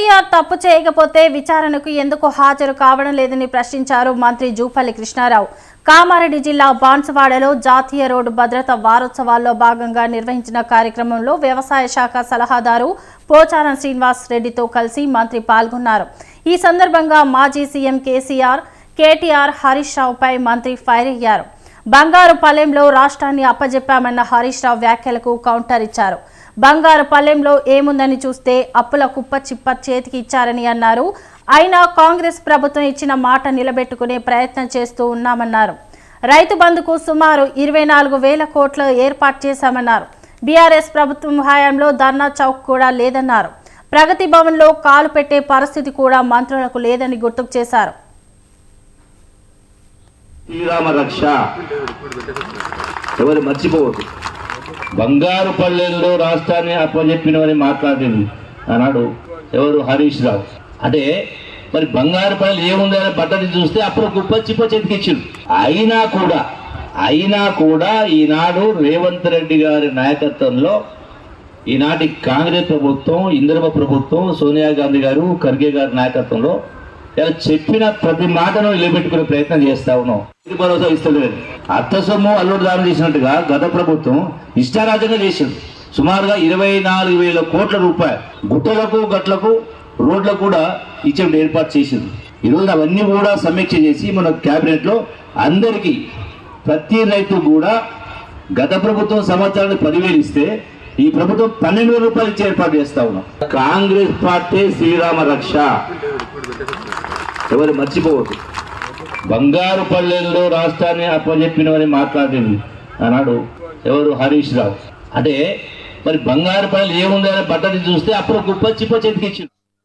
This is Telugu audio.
కేటీఆర్ తప్పు చేయకపోతే విచారణకు ఎందుకు హాజరు కావడం లేదని ప్రశ్నించారు మంత్రి జూపల్లి కృష్ణారావు. కామారెడ్డి జిల్లా బాన్సువాడలో జాతీయ రోడ్డు భద్రత వారోత్సవాల్లో భాగంగా నిర్వహించిన కార్యక్రమంలో వ్యవసాయ శాఖ సలహాదారు పోచారం శ్రీనివాస్ రెడ్డితో కలిసి మంత్రి పాల్గొన్నారు. ఈ సందర్భంగా మాజీ సీఎం కేసీఆర్ కేటీఆర్ హరీష్ రావుపై మంత్రి ఫైర్ అయ్యారు. బంగారు పల్లెంలో రాష్ట్రాన్ని అప్పజెప్పామన్న హరీష్ రావు వ్యాఖ్యలకు కౌంటర్ ఇచ్చారు. బంగారు పల్లెంలో ఏముందని చూస్తే అప్పుల కుప్ప చిప్ప చేతికి ఇచ్చారని అన్నారు. అయినా కాంగ్రెస్ ప్రభుత్వం ఇచ్చిన మాట నిలబెట్టుకునే ప్రయత్నం చేస్తూ ఉన్నామన్నారు. రైతు బంధుకు సుమారు ఇరవై నాలుగు వేల కోట్ల ఏర్పాటు చేశామన్నారు. బీఆర్ఎస్ ప్రభుత్వం హయాంలో ధర్నా చౌక్ కూడా లేదన్నారు. ప్రగతి భవన్లో కాలు పెట్టే పరిస్థితి కూడా మంత్రులకు లేదని గుర్తుకు చేశారు. శ్రీరామ రక్ష ఎవరు మర్చిపోవద్దు. బంగారు పల్లెల్లో రాష్ట్రాన్ని అప్పచెప్పినవని మాట్లాడింది. అన్నాడు ఎవరు? హరీష్ రావు. అంటే మరి బంగారు పల్లెలు ఏముందని పద్ధతి చూస్తే అప్పుడు కుప్ప చిప్ప చేతికిచ్చిండు అయినా కూడా అయినా కూడా ఈనాడు రేవంత్ రెడ్డి గారి నాయకత్వంలో ఈనాటి కాంగ్రెస్ ప్రభుత్వం ఇందిరమ ప్రభుత్వం సోనియా గాంధీ గారు ఖర్గే గారి నాయకత్వంలో ఇలా చెప్పిన ప్రతి మాటను నిలబెట్టుకునే ప్రయత్నం చేస్తా ఉన్నాం ఇది భరోసా ఇస్తలేదు. అర్థ సొమ్ము అల్లుడు దానం చేసినట్టుగా గత ప్రభుత్వం ఇష్టారాజ్యంగా చేసింది. సుమారుగా ఇరవై నాలుగు వేల కోట్ల రూపాయలు గుట్టలకు గట్లకు రోడ్లకు కూడా ఇచ్చే ఏర్పాటు చేసింది. ఈరోజు అవన్నీ కూడా సమీక్ష చేసి మన క్యాబినెట్లో అందరికీ ప్రతి రైతు కూడా గత ప్రభుత్వం సంవత్సరానికి పదివేలు ఇస్తే ఈ ప్రభుత్వం పన్నెండు వేల రూపాయలు ఇచ్చి ఏర్పాటు చేస్తా ఉన్నాం. కాంగ్రెస్ పార్టీ శ్రీరామ రక్ష. ఎవరు మర్చిపోవద్దు. బంగారు పల్లెల్లో రాష్ట్రాన్ని అప్పచెప్పినవని మాట్లాడింది అన్నాడు ఎవరు హరీష్ రావు. అంటే మరి బంగారు పల్లెలు ఏముందని పట్టని చూస్తే అప్పుడు కుప్ప చిప్ప చేతికిచ్చింది